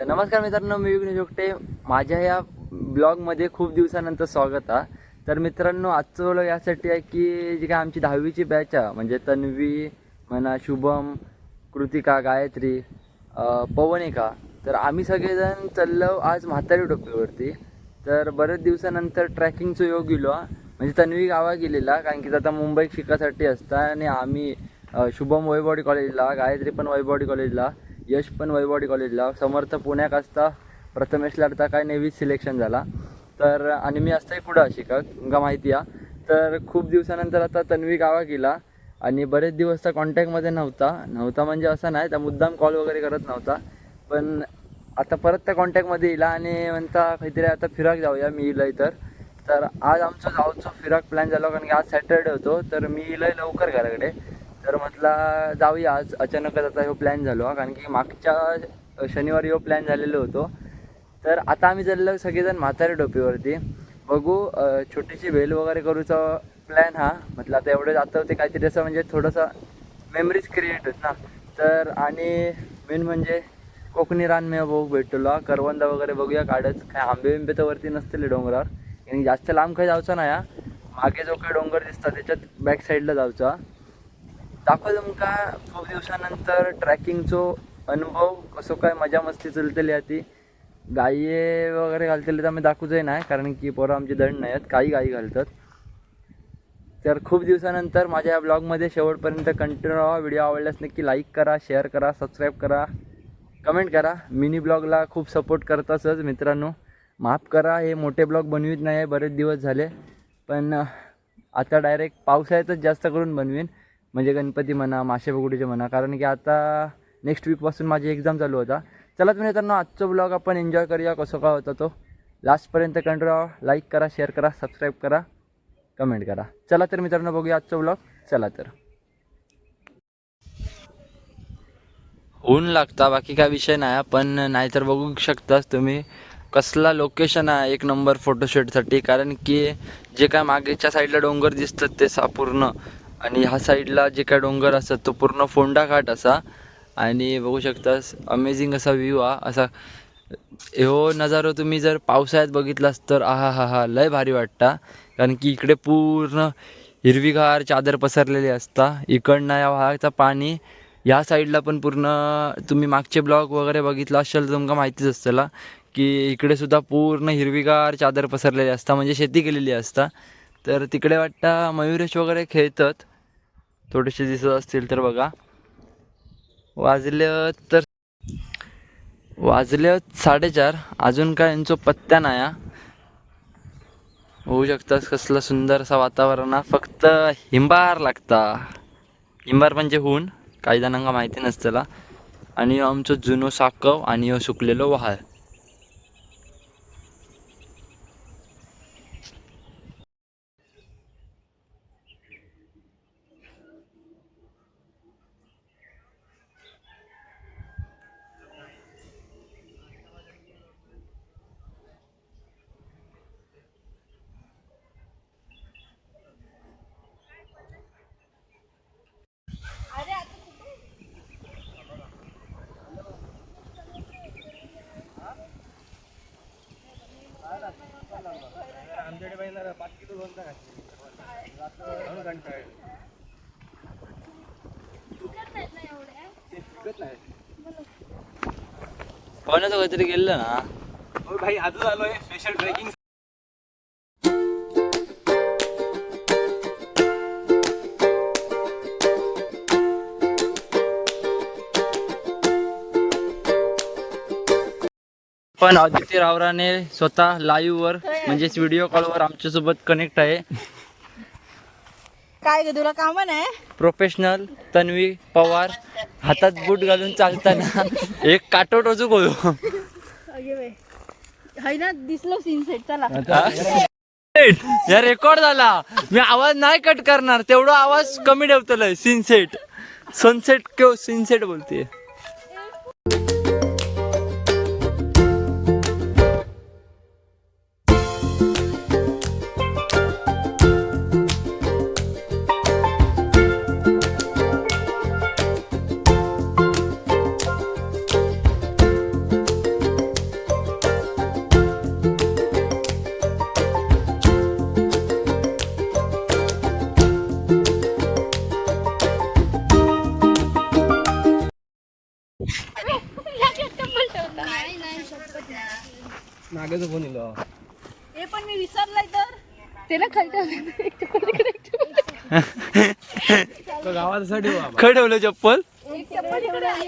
तर नमस्कार मित्रांनो मी विघ्नेश जोगटे माझ्या या ब्लॉगमध्ये खूप दिवसानंतर स्वागत आहे तर मित्रांनो आजचं ब्लॉग यासाठी आहे की जी काय आमची दहावीची बॅच आहे म्हणजे तन्वी म्हणा शुभम कृतिका गायत्री पवनिका. तर आम्ही सगळेजण चाललो आज म्हातारी टोपीवरती. तर बरेच दिवसानंतर ट्रॅकिंगचं योग गेलो म्हणजे तन्वी गावा गेलेला कारण की आता मुंबईत शिकासाठी असता आणि आम्ही शुभम वैभवडी कॉलेजला गायत्री पण वैभवडी कॉलेजला यश पण वैभवडी कॉलेजला. समर्थ पुण्यात असता प्रथमेशला आता काय नेव्ही सिलेक्शन झाला. तर आणि मी असताही पुढं शिकक तुमका माहिती आहे तर खूप दिवसानंतर आता तन्वी गावा गेला आणि बरेच दिवस तर कॉन्टॅक्टमध्ये नव्हता. नव्हता म्हणजे असं नाही त्या मुद्दाम कॉल वगैरे करत नव्हता. पण आता परत त्या कॉन्टॅक्टमध्ये येला आणि म्हणता काहीतरी आता फिराक जाऊया मी येईल तर. तर आज आमचं जाऊचं फिराक प्लॅन झाला कारण की आज सॅटरडे होतो. तर मी येईल लवकर घराकडे. तर म्हटलं जाऊया आज. अचानकच आता ह्यो प्लॅन झालो हा. कारण की मागच्या शनिवारी ह्यो प्लॅन झालेलो होतो. तर आता आम्ही चाललो सगळेजण म्हातारे टोपीवरती. बघू छोटीशी वेल वगैरे करूचा प्लॅन हा. म्हटलं आता एवढं जातं होते काहीतरी असं म्हणजे थोडंसं मेमरीज क्रिएट होत ना. तर आणि मेन म्हणजे कोकणी रान बघू भेटलो करवंदा वगैरे बघूया काढत. काय आंबे बिंबे तर वरती नसतील डोंगरावर. आणि जास्त लांब काही जायचं नाही हा. मागे जो काही डोंगर दिसतात त्याच्यात बॅक साईडला जायचा दाखव तुमका खूप दिवसानंतर ट्रॅकिंगचो अनुभव कसो काय मजा मस्ती चलतली ती? गाये वगैरे घालतले तर आम्ही दाखवूचही नाही कारण की पोरं आमची दंड नाही आहेत काही गायी घालतात. तर खूप दिवसानंतर माझ्या या ब्लॉगमध्ये शेवटपर्यंत कंटिन्यू राहा. व्हिडिओ आवडल्यास नक्की लाईक करा शेअर करा सबस्क्राईब करा. कमेंट करा. मिनी ब्लॉगला खूप सपोर्ट करतातच मित्रांनो. माफ करा हे मोठे ब्लॉग बनवीत नाही आहे बरेच दिवस झाले. पण आता डायरेक्ट पावसाळ्यातच जास्त करून बनवीन. म्हणजे गणपती म्हणा मासे बगुडीचे म्हणा कारण की आता नेक्स्ट वीकपासून माझी एक्झाम चालू होता. चला तुम्ही येताना आजचा ब्लॉग आपण एन्जॉय करूया कसं काय होता तो. लास्टपर्यंत कंट्रो लाईक करा शेअर करा सबस्क्राईब करा कमेंट करा. चला तर मित्रांनो बघूया आजचा ब्लॉग चला तर. ऊन लागता बाकी काय विषय नाही पण नाहीतर बघू शकताच तुम्ही कसला लोकेशन आहे एक नंबर फोटोशूटसाठी कारण की जे काय मागेच्या साईडला डोंगर दिसतात ते सा पूर्ण. आणि ह्या साईडला जे काय डोंगर असतात तो पूर्ण फोंडा घाट असा. आणि बघू शकतास अमेझिंग असा व्ह्यू हा. असा हो नजारो तुम्ही जर पावसाळ्यात बघितलास तर आहा हा हा लय भारी वाटता. कारण की इकडे पूर्ण हिरवीगार चादर पसरलेली असता. इकडनं या वाहाचा पाणी या साईडला पण पूर्ण तुम्ही मागचे ब्लॉग वगैरे बघितला असेल तर तुमका माहितीच असतला की इकडे सुद्धा पूर्ण हिरवीगार चादर पसरलेली असता म्हणजे शेती केलेली असता. तर तिकडे वाटतं मयुरेश वगैरे खेळतात. थोडेसे दिसत असतील तर बघा. वाजले तर वाजले साडेचार. अजून काय यांचं पत्त्या नाही हा. होऊ शकतं कसलं सुंदर असा वातावरण हा. फक्त हिंबार लागता. हिंबार म्हणजे होऊन काही जणांना माहिती नसतला आणि आमचं आमचो जुनो साकव आणि हो सुकलेलो वहाळ. कोणाचं काहीतरी गेलं ना? हो भाई आजच आलोय. स्पेशल ट्रेकिंग पण आदित्य रावराने स्वतः लाईव्ह वर म्हणजेच व्हिडिओ कॉलवर आमच्यासोबत कनेक्ट आहे. काय ग तुला काम नाही? प्रोफेशनल तन्वी पवार हातात बूट घालून चालताना एक काटोट अजून बोलू. हाय ना दिसलो सीन सेट चला. या रेकॉर्ड झाला. मी आवाज नाही कट करणार तेवढा आवाज कमी ठेवतोय सिनसेट सनसेट किंवा सिनसेट बोलते नागाचं फोन येलो हे पण मी विसरलाय तर. त्याला खय ठेवलं चप्पल? एक चप्पल इकडे आणि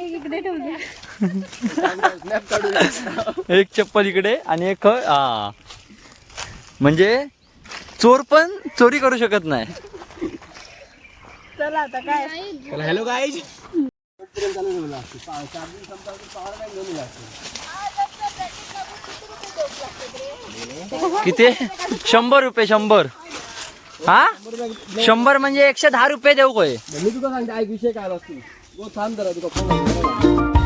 एक चप्पल इकडे आणि एक खय हा म्हणजे चोर पण चोरी करू शकत नाही. चला आता काय? हॅलो काय किती? शंभर रुपये शंभर. हा? शंभर म्हणजे एकशे दहा रुपये देऊ काय मी तुला सांगते ऐक विषय काय असतो. गो थांब जरा तुका फोन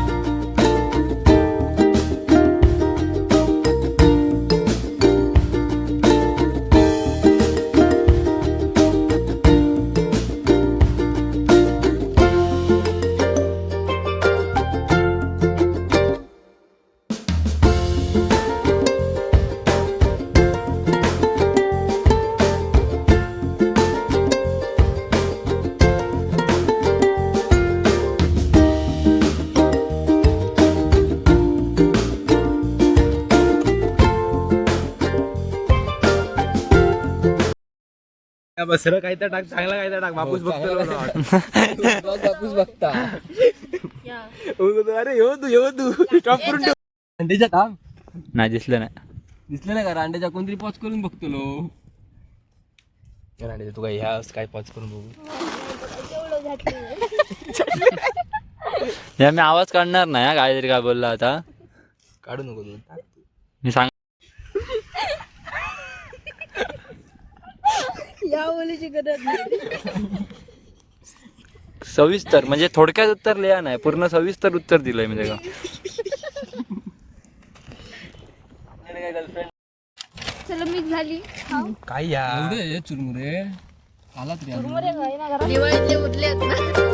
बसर काय तर टाक चांगला काय तर टाक बापूस बघतो बापूस बघता. अरे येऊ तू येऊ तू. स्टॉप करून ठेव. अंड्याच्या काम नाही दिसलं नाही. दिसलं नाही का? अंड्याच्या कोणतरी पॉज करून बघतो लो. अंड्याच्या तुका ह्या काय पॉज करून बघू? या मी आवाज काढणार नाही हा, काहीतरी काय बोलला आता काढू नको तू तू. मी सांग या मुलीची गरज नाही सविस्तर म्हणजे थोडक्यात उत्तर लिहा नाही पूर्ण सविस्तर उत्तर दिलंय मी त्याला. चला मी झाली. काय या? चुरमुरे. आला तरी दिवाळीतले उरले आहेत ना.